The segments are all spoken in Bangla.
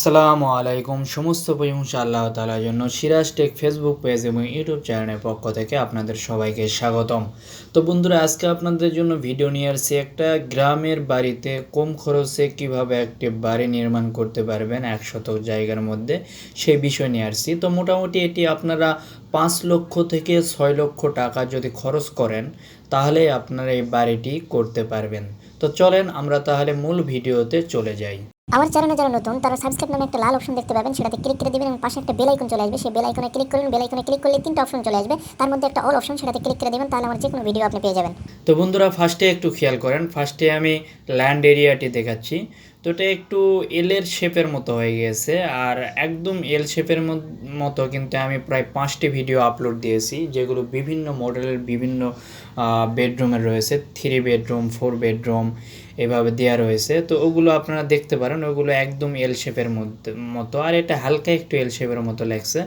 আসসালামু আলাইকুম। সমস্ত প্রশংসা আল্লাহ তালার জন্য সিরাজ টেক ফেসবুক পেজ এবং ইউটিউব চ্যানেলের পক্ষ থেকে আপনাদের সবাইকে স্বাগতম। তো বন্ধুরা, আজকে আপনাদের জন্য ভিডিও নিয়ে আসছি একটা গ্রামের বাড়িতে কম খরচে কীভাবে একটি বাড়ি নির্মাণ করতে পারবেন এক শতক জায়গার মধ্যে সেই বিষয় নিয়ে আসছি। তো মোটামুটি এটি আপনারা পাঁচ লক্ষ থেকে ছয় লক্ষ টাকা যদি খরচ করেন, তাহলে আপনারা এই বাড়িটি করতে পারবেন। তো চলেন আমরা তাহলে মূল ভিডিওতে চলে যাই। আমার চ্যানেলে যারা নতুন, তারা সাবস্ক্রাইব নামে একটা লাল অপশন দেখতে পাবেন, সেটাতে ক্লিক করে দিবেন এবং পাশে একটা বেল আইকন চলে আসবে। সেই বেল আইকনে ক্লিক করুন বেল আইকনে ক্লিক করলে তিনটা অপশন চলে আসবে। তার মধ্যে একটা অল অপশন সেটাতে ক্লিক করে দিবেন, তাহলে আমার যে কোনো ভিডিও আপনি পেয়ে যাবেন। তো বন্ধুরা ফার্স্টে একটু খেয়াল করেন। ফার্স্টে আমি ল্যান্ড এরিয়াটি দেখাচ্ছি। তো এটা একটু এলের শেপের মতো হয়ে গেছে। আর একদম এল শেপের মতো কিন্তু আমি প্রায় পাঁচটি ভিডিও আপলোড দিয়েছি, যেগুলো বিভিন্ন মডেলের বিভিন্ন বেডরুমের রয়েছে। থ্রি বেডরুম ফোর বেডরুম এভাবে দেওয়া রয়েছে। তো ওগুলো আপনারা দেখতে পারেন, ওগুলো একদম এল শেপের মধ্যে, মতো। আর এটা হালকা একটু এল শেপের মতো লাগছে।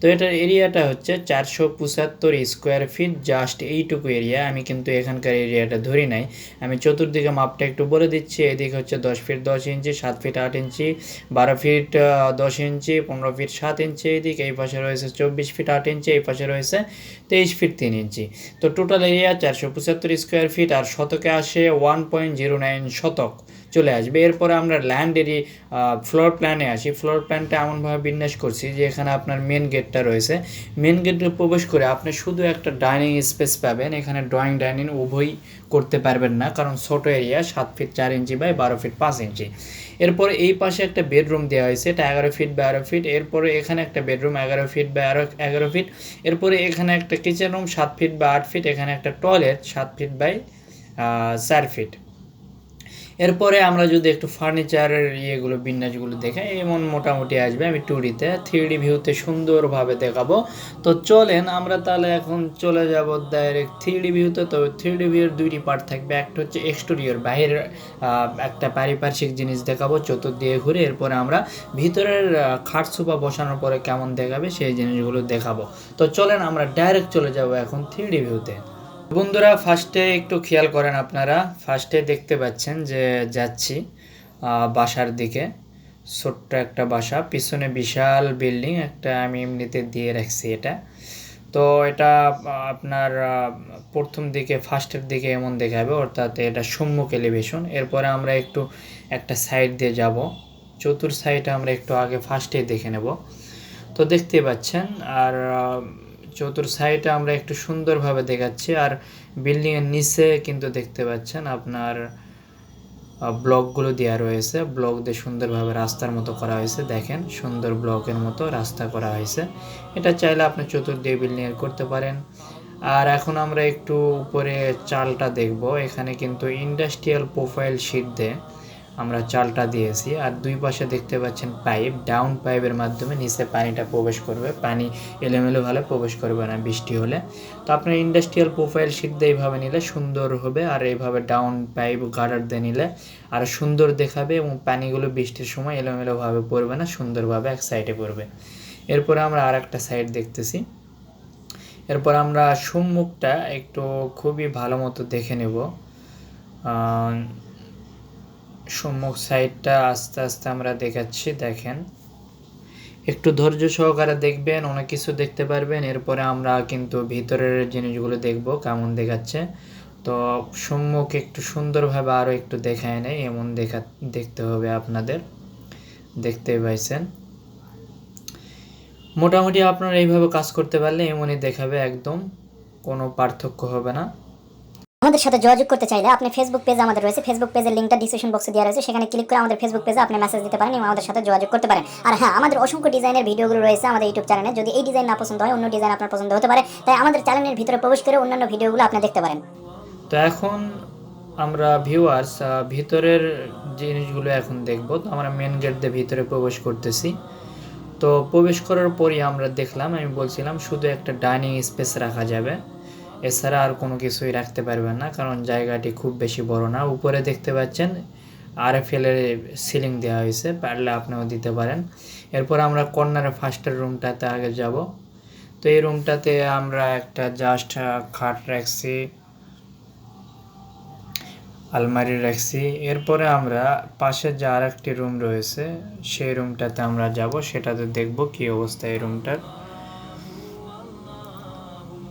তো এটার এরিয়াটা হচ্ছে চারশো পঁচাত্তর স্কোয়ার ফিট জাস্ট এইটুকু এরিয়া আমি কিন্তু এখানকার এরিয়াটা ধরি নাই। আমি চতুর্দিকে মাপটা একটু বলে দিচ্ছি। এদিকে হচ্ছে দশ ফিট দশ ইঞ্চি সাত ফিট আট ইঞ্চি বারো ফিট দশ ইঞ্চি পনেরো ফিট সাত ইঞ্চি এদিকে এই পাশে রয়েছে চব্বিশ ফিট আট ইঞ্চি এই পাশে রয়েছে তেইশ ফিট তিন ইঞ্চি তো টোটাল এরিয়া চারশো পঁচাত্তর স্কোয়ার ফিট আর শতকে আসে ওয়ান পয়েন্ট জিরো নাইন শতক চলে আসবে। এরপরে আমরা ল্যান্ডেরই ফ্লোর প্ল্যানে আসি। ফ্লোর প্ল্যানটা এমনভাবে বিন্যাস করছি যে এখানে আপনার মেন গেটটা রয়েছে। মেন গেটে প্রবেশ করে আপনি শুধু একটা ডাইনিং স্পেস পাবেন। এখানে ড্রয়িং ডাইনিং উভয়ই করতে পারবেন না। কারণ ছোট এরিয়া সাত ফিট চার ইঞ্চি বাই বারো ফিট পাঁচ ইঞ্চি। এরপরে এই পাশে একটা বেডরুম দেওয়া হয়েছে। এটা এগারো ফিট বা এগারো ফিট এরপরে এখানে একটা বেডরুম এগারো ফিট বা এগারো ফিট এরপরে এখানে একটা কিচেন রুম সাত ফিট বা আট ফিট এখানে একটা টয়লেট সাত ফিট বাই চার ফিট এরপরে আমরা যদি একটু ফার্নিচারের ইয়েগুলো, বিন্যাসগুলো দেখে, এমন মোটামুটি আসবে আমি টুডিতে থ্রি ডি ভিউতে সুন্দরভাবে দেখাবো। তো চলেন আমরা তাহলে এখন চলে যাব ডাইরেক্ট থ্রি ডি ভিউতে তো থ্রি ডি ভিউর দুইটি পার্ট থাকবে। একটা হচ্ছে এক্সটোরিয়র বাইরের একটা পারিপার্শ্বিক জিনিস দেখাবো চতুর্দিকে ঘুরে। এরপরে আমরা ভিতরের খাট বসানোর পরে কেমন দেখাবে সেই জিনিসগুলো দেখাবো। তো চলেন আমরা ডাইরেক্ট চলে যাব এখন থ্রি ডি ভিউতে বন্ধুরা ফার্স্টে একটু খেয়াল করেন আপনারা। ফার্স্টে দেখতে পাচ্ছেন যে যাচ্ছি বাসার দিকে। ছোট্ট একটা বাসা, পিছনে বিশাল বিল্ডিং, একটা আমি এমনিতে দিয়ে রাখছি এটা। তো এটা আপনার প্রথম দিকে ফার্স্টের দিকে এমন দেখাবে, অর্থাৎ এটা সম্মুখ এলিভেশন এরপরে আমরা একটু একটা সাইড দিয়ে যাব। চতুর সাইডে আমরা একটু আগে ফার্স্টে দেখে নেব। তো দেখতে পাচ্ছেন, আর চতুর সাইডে আমরা একটু সুন্দরভাবে দেখাচ্ছি আর বিল্ডিংয়ের নিচে কিন্তু দেখতে পাচ্ছেন আপনার ব্লকগুলো দেওয়া রয়েছে। ব্লক দিয়ে সুন্দরভাবে রাস্তার মতো করা হয়েছে। দেখেন, সুন্দর ব্লকের মতো রাস্তা করা হয়েছে। এটা চাইলে আপনি চতুর্দিকে বিল্ডিংয়ের করতে পারেন। আর এখন আমরা একটু উপরে চালটা দেখব। এখানে কিন্তু ইন্ডাস্ট্রিয়াল প্রোফাইল শিট দেয়। আমরা চালটা দিয়েছি আর দুই পাশে দেখতে পাচ্ছেন পাইপ। ডাউন পাইপের মাধ্যমে নিচে পানিটা প্রবেশ করবে। পানি এলোমেলো ভাবে প্রবেশ করবে না বৃষ্টি হলে। তো আপনার ইন্ডাস্ট্রিয়াল প্রোফাইল দিয়ে এইভাবে নিলে সুন্দর হবে আর এইভাবে ডাউন পাইপ গার্ডার দিয়ে নিলে আর সুন্দর দেখাবে এবং পানিগুলো বৃষ্টির সময় এলোমেলোভাবে পড়বে না, সুন্দরভাবে এক সাইডে পড়বে। এরপরে আমরা আর একটা সাইড দেখতেছি। এরপর আমরা সম্মুখটা একটু খুবই ভালো মতো দেখে নেব। সম্মুখ সাইডটা আস্তে আস্তে আমরা দেখাচ্ছি, দেখেন। একটু ধৈর্য সহকারে দেখবেন, অনেক কিছু দেখতে পারবেন। এরপরে আমরা কিন্তু ভিতরের জিনিসগুলো দেখব কেমন দেখাচ্ছে। তো সম্মুখ একটু সুন্দরভাবে আরও একটু দেখায় নেই, এমন দেখা, দেখতে হবে আপনাদের। দেখতে পাইছেন। মোটামুটি আপনারা এইভাবে কাজ করতে পারলে এমনই দেখাবে, একদম কোনো পার্থক্য হবে না। আমাদের সাথে যোগাযোগ করতে চাইলে আপনি ফেসবুক পেজ আমাদের রয়েছে। ফেসবুক পেজের লিঙ্কটা ডিসক্রিপশন বক্সে দেওয়া রয়েছে। সেখানে ক্লিক করে আমাদের ফেসবুক পেজে আপনি মেসেজ দিতে পারেন এবং আমাদের সাথে যোগাযোগ করতে পারেন। আর হ্যাঁ আমাদের অসংখ্য ডিজাইনের ভিডিওগুলো রয়েছে আমাদের ইউটিউব চ্যানেলে যদি এই ডিজাইন না পছন্দ হয়, অন্য ডিজাইন আপনার পছন্দ হতে পারে। তাই আমাদের চ্যানেলের ভিতরে প্রবেশ করে অন্যান্য ভিডিওগুলো আপনি দেখতে পারেন। তো এখন আমরা ভিউয়ার্স ভিতরের জিনিসগুলো এখন দেখব। তো আমরা মেন গেট দিয়ে ভিতরে প্রবেশ করতেছি। তো প্রবেশ করার পরই আমরা দেখলাম, আমি বলছিলাম শুধু একটা ডাইনিং স্পেস রাখা যাবে। এছাড়া আর কোনো কিছুই রাখতে পারবেন না, কারণ জায়গাটি খুব বেশি বড় না। উপরে দেখতে পাচ্ছেন আর এফ সিলিং দেওয়া হয়েছে, পারলে আপনিও দিতে পারেন। এরপর আমরা কর্নারে ফার্স্টের রুমটাতে আগে যাব। তো এই রুমটাতে আমরা একটা জাস্ট খাট রাখছি, আলমারি রাখছি। এরপরে আমরা পাশে যে আর একটি রুম রয়েছে, সেই রুমটাতে আমরা যাব, সেটাতে দেখব কি অবস্থা এই রুমটার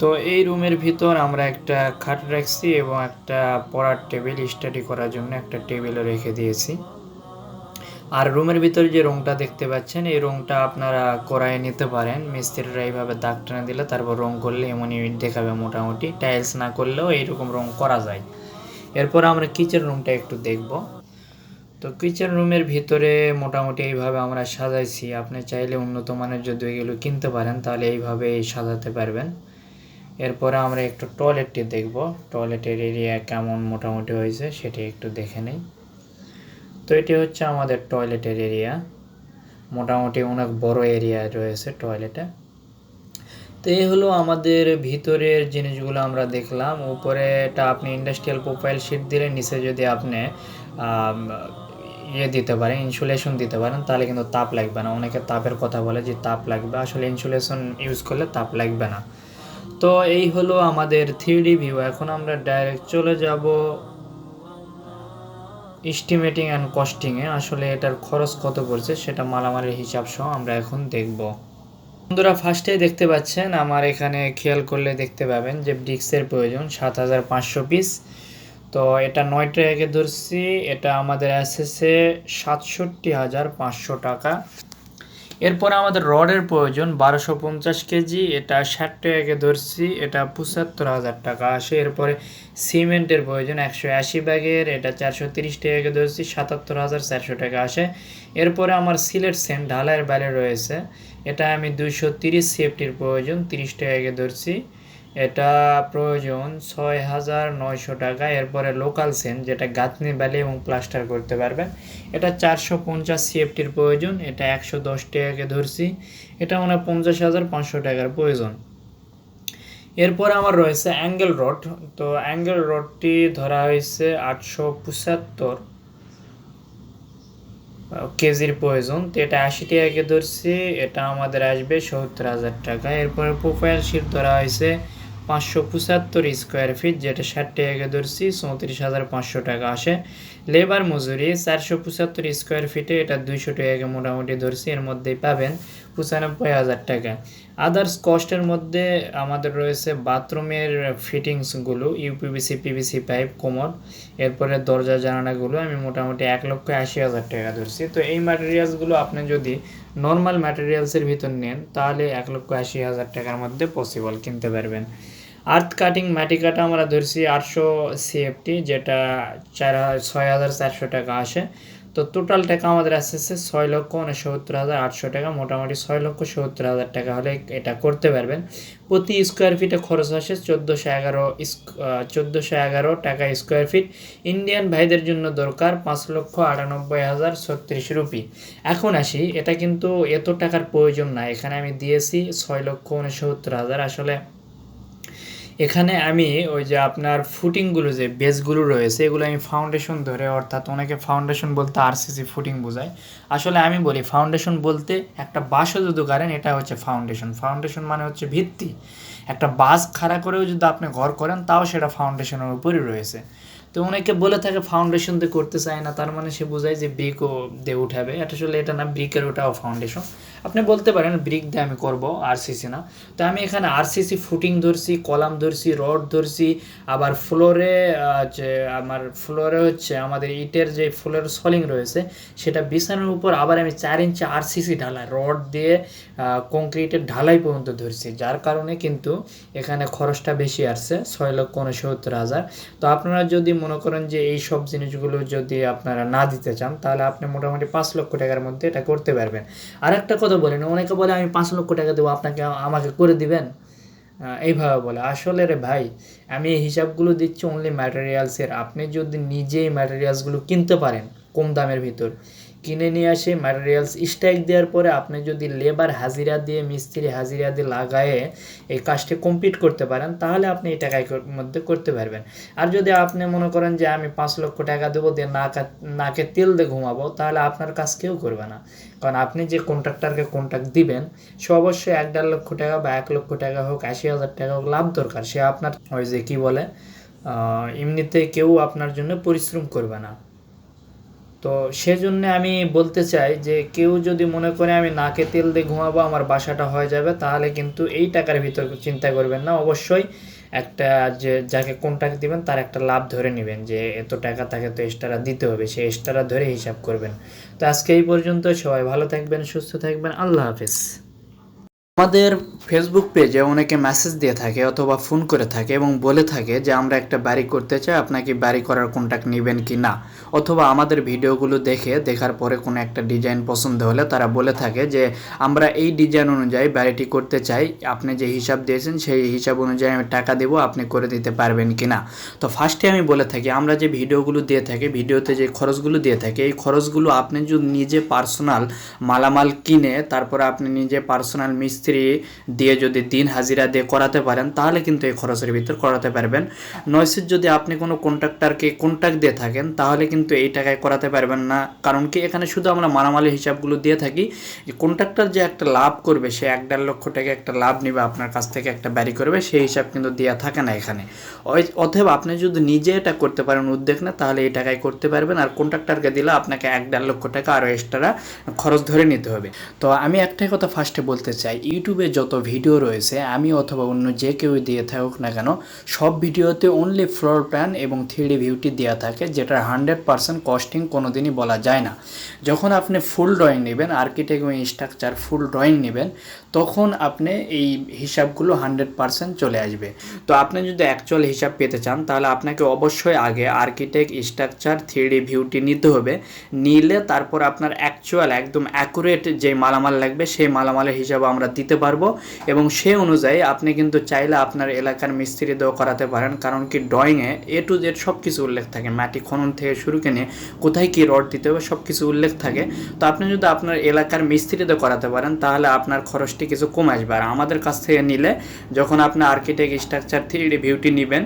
তো এই রুমের ভিতর আমরা একটা খাট রাখছি এবং একটা পড়ার টেবিল স্টাডি করার জন্য একটা টেবিলও রেখে দিয়েছি। আর রুমের ভিতরে যে রংটা দেখতে পাচ্ছেন, এই রংটা আপনারা করায় নিতে পারেন। মিস্ত্রিরা এইভাবে দাগ টেনে দিলে তারপর রং করলে এমনই দেখাবে মোটামুটি। টাইলস না করলেও এইরকম রং করা যায়। এরপর আমরা কিচেন রুমটা একটু দেখব। তো কিচেন রুমের ভিতরে মোটামুটি এইভাবে আমরা সাজাইছি। আপনি চাইলে উন্নত মানের যদি এগুলো কিনতে পারেন, তাহলে এইভাবে সাজাতে পারবেন। এরপরে আমরা একটু টয়লেটটি দেখব। টয়লেটের এরিয়া কেমন মোটামুটি হয়েছে সেটি একটু দেখে নেই। তো এটি হচ্ছে আমাদের টয়লেটের এরিয়া মোটামুটি অনেক বড় এরিয়া রয়েছে টয়লেটে তো এই হলো আমাদের ভিতরের জিনিসগুলো আমরা দেখলাম। উপরে এটা আপনি ইন্ডাস্ট্রিয়াল প্রোফাইল শিট দিলে, নিচে যদি আপনি ইয়ে দিতে পারেন ইনসুলেশন দিতে পারেন, তাহলে কিন্তু তাপ লাগবে না। অনেকে তাপের কথা বলে যে তাপ লাগবে। আসলে ইনসুলেশন ইউজ করলে তাপ লাগবে না। তো এই হলো আমাদের থ্রি ভিউ এখন আমরা ডাইরেক্ট চলে যাব এস্টিমেটিং অ্যান্ড কস্টিংয়ে আসলে এটার খরচ কত পড়ছে সেটা মালামালের হিসাব সহ আমরা এখন দেখব। বন্ধুরা ফার্স্টে দেখতে পাচ্ছেন, আমার এখানে খেয়াল করলে দেখতে পাবেন যে ব্রিক্সের প্রয়োজন সাত হাজার পাঁচশো পিস তো এটা নয় টাকাকে ধরছি, এটা আমাদের এসেছে সাতষট্টি হাজার পাঁচশো টাকা। এরপরে আমাদের রডের প্রয়োজন বারোশো পঞ্চাশ কেজি, এটা ষাট টাকাকে ধরছি, এটা পঁচাত্তর হাজার টাকা। আসে এরপরে সিমেন্টের প্রয়োজন একশো আশি ব্যাগের, এটা চারশো তিরিশ টাকাকে ধরছি, সাতাত্তর হাজার চারশো টাকা আসে। এরপরে আমার সিলেট সেন্ট ঢালাইয়ের বাইরে রয়েছে, এটা আমি দুইশো তিরিশ সেফটির প্রয়োজন, তিরিশ টাকাকে ধরছি। এটা প্রয়োজন ছয় হাজার নয়শো টাকা। এরপরে লোকাল সেন যেটা গাঁথনি বালি এবং প্লাস্টার করতে পারবেন। এটা চারশো পঞ্চাশ সিএফটির প্রয়োজন, এটা একশো দশ টাকাকে ধরছি। এটা মনে পঞ্চাশ হাজার পাঁচশো টাকার প্রয়োজন। এরপর আমার রয়েছে অ্যাঙ্গেল রড তো অ্যাঙ্গেল রডটি ধরা হয়েছে আটশো পঁচাত্তর কেজির প্রয়োজন। তো এটা আশি টাকাকে ধরছি, এটা আমাদের আসবে সত্তর হাজার টাকা। এরপরে প্রোফাইল শিট ধরা হয়েছে পাঁচশো পঁচাত্তর স্কোয়ার ফিট যেটা ষাট টাকাকে ধরছি, চৌত্রিশ হাজার পাঁচশো টাকা আসে। লেবার মজুরি, চারশো পঁচাত্তর স্কোয়ার ফিটে এটা দুইশো টাকাকে মোটামুটি ধরছি, এর মধ্যেই পাবেন পঁচানব্বই হাজার টাকা। আদার্স কস্টের মধ্যে আমাদের রয়েছে বাথরুমের ফিটিংসগুলো ইউপিবিসি পিভিসি পাইপ কোমর, এরপরে দরজা জানানাগুলো আমি মোটামুটি এক লক্ষ আশি হাজার টাকা ধরছি। তো এই ম্যাটেরিয়ালসগুলো আপনি যদি নর্মাল ম্যাটেরিয়ালসের ভিতর নেন, তাহলে এক লক্ষ আশি হাজার টাকার মধ্যে পসিবল কিনতে পারবেন। আর্থ কাটিং মাটি কাটা আমরা ধরছি আটশো সিএফটি, যেটা চার ছয় হাজার চারশো টাকা আসে। তো টোটাল টাকা আমাদের আসতেছে ছয় লক্ষ উনসত্তর হাজার আটশো টাকা, মোটামুটি ছয় লক্ষ সত্তর হাজার টাকা হলে এটা করতে পারবেন। প্রতি স্কোয়ার ফিটে খরচ আসে চোদ্দোশো এগারো চোদ্দোশো এগারো টাকা স্কোয়ার ফিট ইন্ডিয়ান ভাইদের জন্য দরকার পাঁচ লক্ষ আটানব্বই হাজার ছত্রিশ রুপি। এখন আসি, এটা কিন্তু এত টাকার প্রয়োজন না। এখানে আমি দিয়েছি ছয় লক্ষ উনসত্তর হাজার। আসলে এখানে আমি ওই যে আপনার ফুটিংগুলো যে বেসগুলো রয়েছে, এগুলো আমি ফাউন্ডেশন ধরে, অর্থাৎ অনেকে ফাউন্ডেশন বলতে আরসিসি ফুটিং বোঝায়। আসলে আমি বলি ফাউন্ডেশন বলতে একটা বাসও যদি করেন এটা হচ্ছে ফাউন্ডেশন ফাউন্ডেশন মানে হচ্ছে ভিত্তি। একটা বাস খাড়া করেও যদি আপনি ঘর করেন, তাও সেটা ফাউন্ডেশনের উপরই রয়েছে। তো অনেকে বলে থাকে ফাউন্ডেশন দিয়ে করতে চায় না, তার মানে সে বোঝায় যে ব্রিকও দিয়ে উঠাবে। এটা আসলে এটা না ব্রিকের ওটাও ফাউন্ডেশন আপনি বলতে পারেন ব্রিক দিয়ে আমি করব আরসিসি না। তো আমি এখানে আরসিসি ফুটিং ধরছি, কলাম ধরছি রড ধরছি, আবার ফ্লোরে যে আমার ফ্লোরে হচ্ছে আমাদের ইটের যে ফ্লোরের সলিং রয়েছে, সেটা বিছানার উপর আবার আমি চার ইঞ্চি আরসিসি ঢালাই রড দিয়ে কংক্রিটের ঢালাই পর্যন্ত ধরছি। যার কারণে কিন্তু এখানে খরচটা বেশি আসছে, ছয় লক্ষ উনসত্তর হাজার। তো আপনারা যদি মনে করেন যে এই সব জিনিসগুলো যদি আপনারা না দিতে চান, তাহলে আপনি মোটামুটি পাঁচ লক্ষ টাকার মধ্যে এটা করতে পারবেন। আর একটা কথা বলেন অনেকে বলে, আমি পাঁচ লক্ষ টাকা দেবো, আপনাকে আমাকে করে দিবেন? এইভাবে বলে। আসলে রে ভাই, আমি এই হিসাবগুলো দিচ্ছি অনলি ম্যাটেরিয়ালসের আপনি যদি নিজেই ম্যাটেরিয়ালসগুলো কিনতে পারেন কম দামের ভিতর কিনে নিয়ে আসে ম্যাটেরিয়ালস স্ট্রাইক দেওয়ার পরে আপনি যদি লেবার হাজিরা দিয়ে, মিস্ত্রি হাজিরা দিয়ে লাগায়ে এই কাজটি কমপ্লিট করতে পারেন, তাহলে আপনি এই টাকার মধ্যে করতে পারবেন। আর যদি আপনি মনে করেন যে আমি পাঁচ লক্ষ টাকা দেবো দিয়ে নাকা, নাকে তেল দিয়ে ঘুমাবো, তাহলে আপনার কাজ কেউ করবে না। কারণ আপনি যে কন্ট্রাক্টরকে কন্ট্রাক্ট দিবেন, সে অবশ্যই এক দেড় লক্ষ টাকা বা এক লক্ষ টাকা হোক, আশি হাজার টাকা হোক, লাভ দরকার। সে আপনার ওই যে কী বলে এমনিতে কেউ আপনার জন্য পরিশ্রম করবে না। তো সেজন্য আমি বলতে চাই যে কেউ যদি মনে করে আমি নাকে তেল দিয়ে ঘুমাবো, আমার বাসাটা হয়ে যাবে, তাহলে কিন্তু এই টাকার ভিতর চিন্তা করবেন না। অবশ্যই একটা যে যাকে কন্ট্যাক্ট দিবেন, তার একটা লাভ ধরে নেবেন যে এত টাকা তাকে তো এক্সট্রা দিতে হবে, সে এক্সট্রা ধরে হিসাব করবেন। তো আজকে এই পর্যন্ত সবাই ভালো থাকবেন, সুস্থ থাকবেন, আল্লাহ হাফিজ। আমাদের ফেসবুক পেজে অনেকে মেসেজ দিয়ে থাকে অথবা ফোন করে থাকে এবং বলে থাকে যে, আমরা একটা বাড়ি করতে চাই, আপনাকে বাড়ি করার কন্ট্যাক্ট নেবেন কি না? অথবা আমাদের ভিডিওগুলো দেখে, দেখার পরে কোনো একটা ডিজাইন পছন্দ হলে তারা বলে থাকে যে, আমরা এই ডিজাইন অনুযায়ী বাড়িটি করতে চাই, আপনি যে হিসাব দিয়েছেন সেই হিসাব অনুযায়ী আমি টাকা দেবো, আপনি করে দিতে পারবেন কি না? তো ফার্স্টে আমি বলে থাকি, আমরা যে ভিডিওগুলো দিয়ে থাকি, ভিডিওতে যে খরচগুলো দিয়ে থাকি, এই খরচগুলো আপনি যদি নিজে পার্সোনাল মালামাল কিনে, তারপরে আপনি নিজে পার্সোনাল মিস্ত্রি দিয়ে যদি দিন হাজিরা দিয়ে করাতে পারেন, তাহলে কিন্তু এই খরচের ভিতর করাতে পারবেন। নয়সের যদি আপনি কোনো কন্ট্রাক্টারকে কন্ট্যাক্ট দিয়ে থাকেন, তাহলে কিন্তু এই টাকায় করাতে পারবেন না। কারণ কি? এখানে শুধু আমরা মালামালের হিসাবগুলো দিয়ে থাকি। কন্ট্রাক্টর যে একটা লাভ করবে, সে এক দেড় লক্ষ টাকা একটা লাভ নেবে, আপনার কাছ থেকে একটা ব্যারি করবে, সেই হিসাব কিন্তু দেওয়া থাকে না এখানে। অতএব আপনি যদি নিজে এটা করতে পারেন, উদ্যোগ না তাহলে এই টাকায় করতে পারবেন। আর কন্ট্রাক্টরকে দিলে আপনাকে এক দেড় লক্ষ টাকা আরও এক্সট্রা খরচ ধরে নিতে হবে। তো আমি একটাই কথা ফার্স্টে বলতে চাই ইউটিউবে যত ভিডিও রয়েছে, আমি অথবা অন্য যে কেউ দিয়ে থাকুক না কেন, সব ভিডিওতে অনলি ফ্লোর প্ল্যান এবং থ্রিডি ভিউটি দেওয়া থাকে যেটা হান্ড্রেড পার্সেন্ট কস্টিং কোনো দিনই বলা যায় না। যখন আপনি ফুল ড্রয়িং নেবেন আর্কিটেক্ট এবং স্ট্রাকচার ফুল ড্রয়িং নেবেন তখন আপনি এই হিসাবগুলো হান্ড্রেড পার্সেন্ট চলে আসবে। তো আপনি যদি অ্যাকচুয়াল হিসাব পেতে চান, তাহলে আপনাকে অবশ্যই আগে আর্কিটেক্ট স্ট্রাকচার থ্রি ভিউটি নিতে হবে। নিলে তারপর আপনার অ্যাকচুয়াল একদম অ্যাকুরেট যে মালামাল লাগবে, সেই মালামালের হিসাব আমরা দিতে পারব। এবং সে অনুযায়ী আপনি কিন্তু চাইলে আপনার এলাকার মিস্ত্রি দিয়েও করাতে পারেন। কারণ কি ড্রয়িংয়ে এ টু জেড সব কিছু উল্লেখ থাকে। মাটি খনন থেকে শুরু করে নিয়ে কোথায় কী রড দিতে হবে সব কিছু উল্লেখ থাকে। তো আপনি যদি আপনার এলাকার মিস্ত্রিতে করাতে পারেন, তাহলে আপনার খরচটি কিছু কম আসবে। আর আমাদের কাছ থেকে নিলে যখন আপনি আর্কিটেক্ট স্ট্রাকচার থ্রি ডি ভিউটি নেবেন,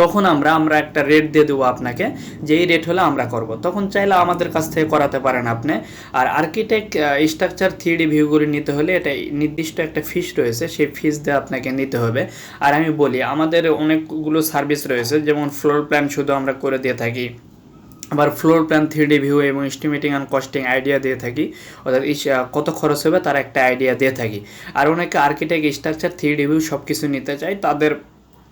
তখন আমরা আমরা একটা রেট দিয়ে দেবো আপনাকে, যে এই রেট হলে আমরা করব। তখন চাইলে আমাদের কাছ থেকে করাতে পারেন আপনি। আর আর্কিটেক্ট স্ট্রাকচার থ্রি ভিউগুলি নিতে হলে এটা নির্দিষ্ট একটা ফিস রয়েছে, সেই ফিস দিয়ে আপনাকে নিতে হবে। আর আমি বলি, আমাদের অনেকগুলো সার্ভিস রয়েছে, যেমন ফ্লোর প্ল্যান শুধু আমরা করে দিয়ে থাকি। আবার ফ্লোর প্ল্যান থ্রি ভিউ এবং এস্টিমেটিং অ্যান্ড কস্টিং আইডিয়া দিয়ে থাকি। অর্থাৎ কত খরচ হবে তার একটা আইডিয়া দিয়ে থাকি। আর অনেকে আর্কিটেক্ট স্ট্রাকচার থ্রি ভিউ সব কিছু নিতে চায়, তাদের